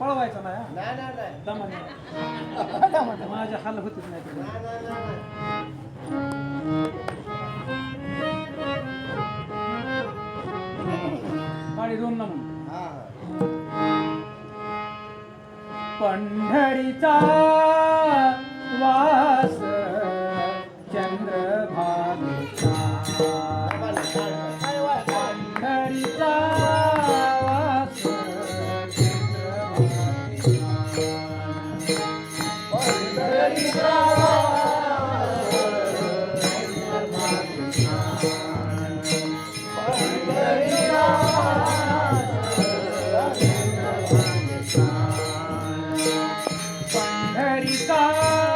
पळवायचा नाही दमाने. माझे हाल होतीच नाही पाणी दोन ना म्हणून. पंढरीचा वास हरिका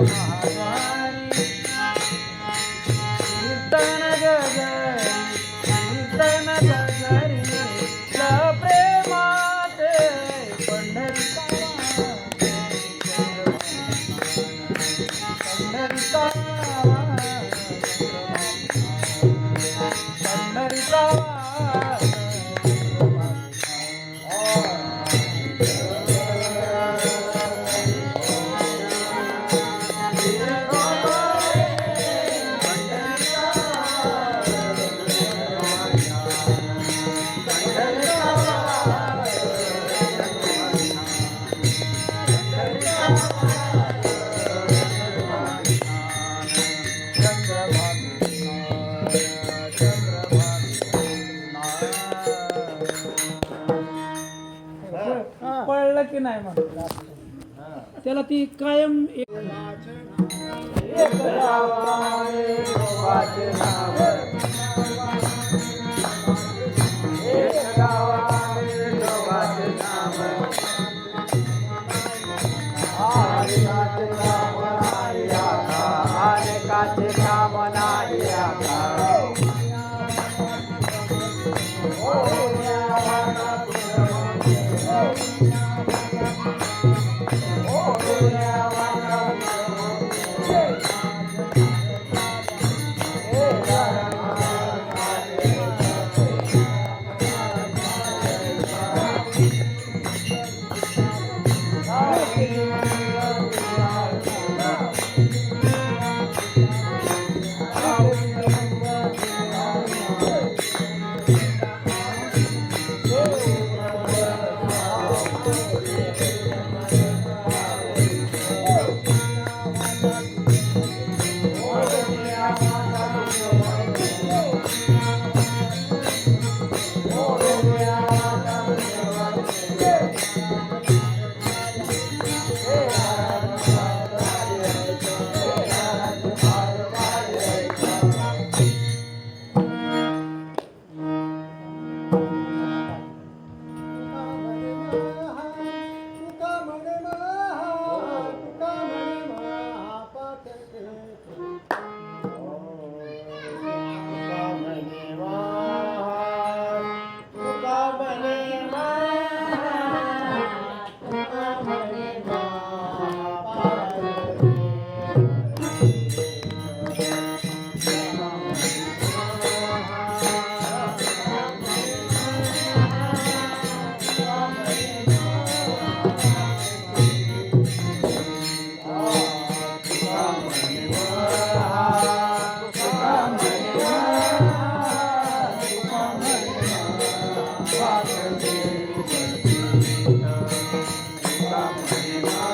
Maria नाही म्हणत त्याला ती कायम एक Yeah.